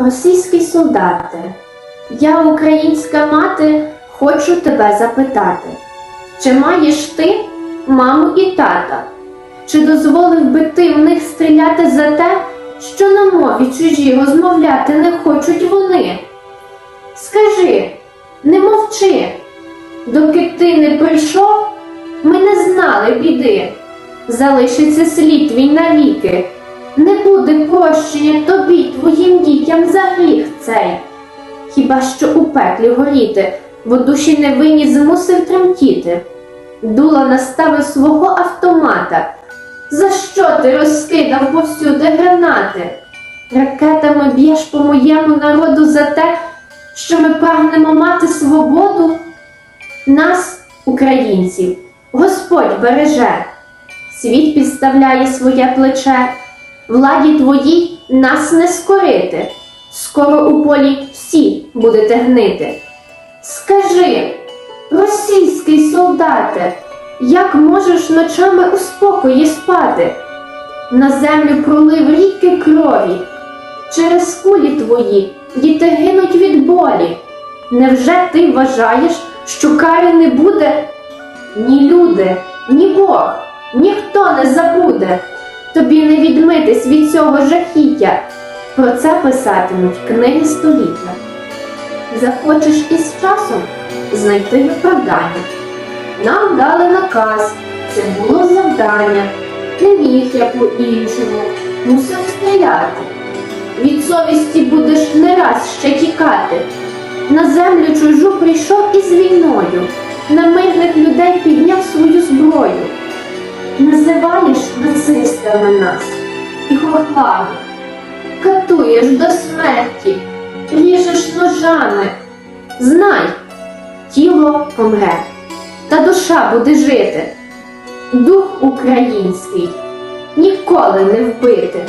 Російський солдате, я, українська мати, хочу тебе запитати, чи маєш ти маму і тата? Чи дозволив би ти в них стріляти за те, що на мові чужі розмовляти не хочуть вони? Скажи, не мовчи, доки ти не прийшов, ми не знали біди. Залишиться слід твій навіки, не буде прощення тобі, твоїм дітям за гріх цей. Хіба що у пеклі горіти, бо душі невинні змусив тремтіти. Дула наставив свого автомата. За що ти розкидав повсюди гранати? Ракетами б'єш по моєму народу за те, що ми прагнемо мати свободу? Нас, українців, Господь береже, світ підставляє своє плече, владі твоїй нас не скорити, скоро у полі всі будете гнити. Скажи, російський солдате, як можеш ночами у спокої спати? На землю пролив ріки крові, через кулі твої діти гинуть від болі. Невже ти вважаєш, що кари не буде? Ні люди, ні Бог, ніхто не забуде. Тобі не відмитись від цього жахіття. Про це писатимуть книги століття. Захочеш із часом знайти виправдання. Нам дали наказ, це було завдання. Не міг я по-іншому, мусив стріляти. Від совісті будеш не раз ще тікати. На землю чужу прийшов із війною, на мирних людей підняв свою зброю. Називаєш нацистами нас і хохлами, катуєш до смерті, ріжеш ножами. Знай, тіло помре, та душа буде жити. Дух український ніколи не вбити.